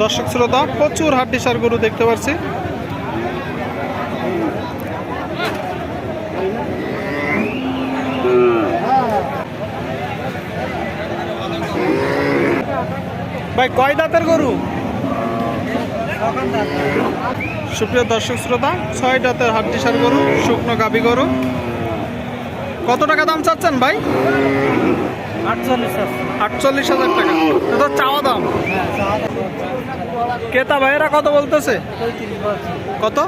দর্শক শ্রোতা, প্রচুর হাড্ডিসার গরু দেখতে পাচ্ছি ভাই, কয় দাঁতের গরু? সুপ্রিয় দর্শক শ্রোতা, ছয় দাঁতের হাড্ডিসার গরু, শুকনো গাবি গরু। কত টাকা দাম চাচ্ছেন ভাই? আটচল্লিশ হাজার টাকা। এটা তো চাওয়া দাম। ক্রেতা ভাইয়েরা কত বলতেছে? কত?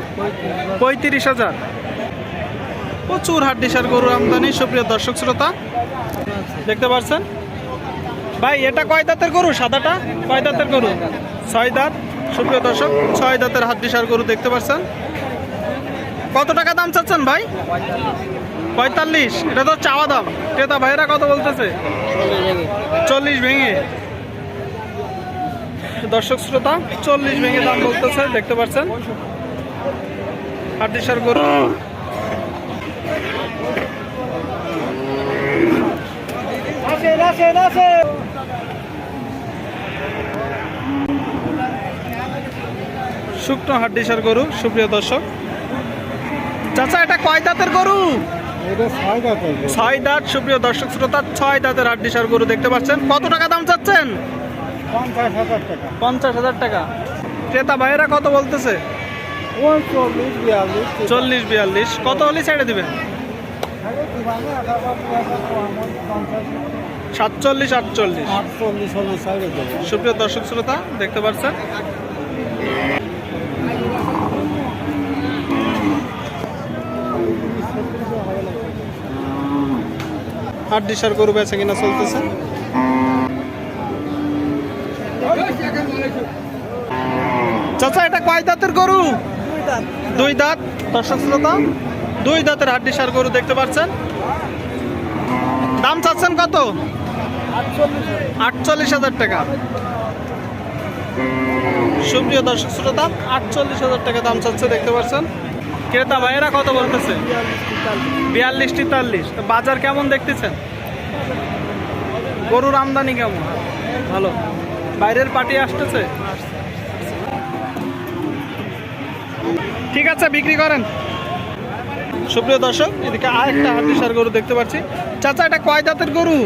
পঁয়ত্রিশ পঁয়ত্রিশ হাজার। প্রচুর হাড্ডিসার গরুর আমদানি সুপ্রিয় দর্শক শ্রোতা। দেখতে পাচ্ছেন? ভাই এটা কয় দাঁতের গরু? সাদাটা? কয় দাঁতের গরু? ছয় দাঁত। সুপ্রিয় দর্শক ছয় দাঁতের হাড্ডিসার গরু দেখতে পাচ্ছেন। কত টাকা দাম চাচ্ছেন ভাই? পঁয়তাল্লিশ, এটা তো চাওয়া দাম। ক্রেতা ভাইয়েরা কত বলতেছে? চল্লিশ ভেঙে। দর্শক শ্রোতা, চল্লিশ ভেঙে দাম বলতেছে, দেখতে পাচ্ছেন? গরু। শুকনো হাড্ডিসার গরু, সুপ্রিয় দর্শক। চাচা, এটা কয় দাঁতের গরু? ছয় দাঁত সুপ্রিয় দর্শক শ্রোতা ছয় দাঁতের হাড্ডিসার গরু দেখতে পাচ্ছেন। কত টাকা দাম চাচ্ছেন? পঞ্চাশ হাজার টাকা। ক্রেতা ভাইয়েরা কত বলতেছে? চল্লিশ বিয়াল্লিশ। কত হলে ছেড়ে দিবেন? সাতচল্লিশ আটচল্লিশ। সুপ্রিয় দর্শক শ্রোতা দেখতে পাচ্ছেন? আট ডিসার গরু বেচে কিনা চলতেছে। চাচা, এটা কয় দাঁতের গরু? দুই দাঁত। দর্শক শ্রোতা, দুই দাঁতের হাড্ডি সার গরু দেখতে পাচ্ছেন। দাম চাচ্ছেন কত? আটচল্লিশ হাজার টাকা। সুপ্রিয় দর্শক শ্রোতা, আটচল্লিশ হাজার টাকা দাম চাচ্ছে দেখতে পাচ্ছেন। ক্রেতা ভাইয়েরা কত বলতেছে? বিয়াল্লিশ তেতাল্লিশ তো বাজার কেমন দেখতেছেন? গরুর আমদানি কেমন? ভালো। বাইরের পার্টি আসতেছে? ঠিক আছে বিক্রি করেন। সুপ্রিয় দর্শক এদিকে আরেকটা হাড্ডিসার গরু দেখতে পাচ্ছি। চাচা এটা কয় দাঁতের গরু?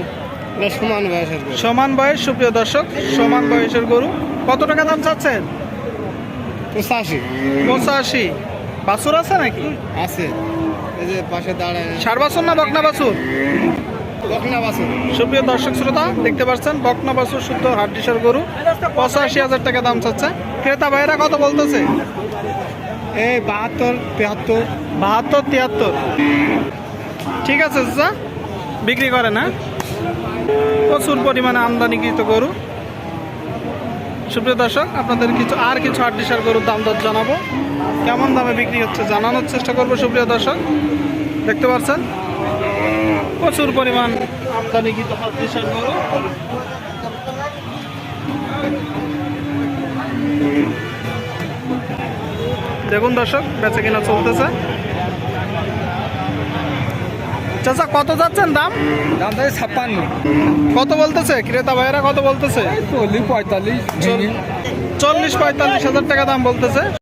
সমান বয়সের সমান বয়স সুপ্রিয় দর্শক সমান বয়সের গরু। কত টাকা দাম চাচ্ছেন? পঁচাশি। পঁচাশি। বাছুর আছে নাকি? আছে। এই যে পাশে দাঁড়ায় সার বাছুর না বকনা বাছুর বাসে সুপ্রিয় দর্শক শ্রোতা দেখতে পাচ্ছেন বকনা বাছুর শুদ্ধ হাড্ডিসার গরু। পঁচাশি হাজার টাকা দাম চাচ্ছে। ক্রেতা কত বলতেছে? এই বাহাত্তর তেহাত্তর। বাহাত্তর তিয়াত্তর। ঠিক আছে চাচা। বিক্রি করেন হ্যাঁ? প্রচুর পরিমাণে আমদানিকৃত গরু। সুপ্রিয় দর্শক আপনাদের কিছু আর কিছু হাড্ডিসার গরুর দাম দর জানাব। কেমন দামে বিক্রি হচ্ছে জানানোর চেষ্টা করব সুপ্রিয় দর্শক। দেখতে পাচ্ছেন? প্রচুর পরিমাণ হাড্ডিসার গরু দেখুন দর্শক বেচে কিনা চলতেছে। চাচা কত যাচ্ছেন দাম? দাম তাই ছাপ্পান্ন। কত বলতেছে? ক্রেতা ভাইয়েরা কত বলতেছে? চল্লিশ পঁয়তাল্লিশ। চল্লিশ পঁয়তাল্লিশ হাজার টাকা দাম বলতেছে।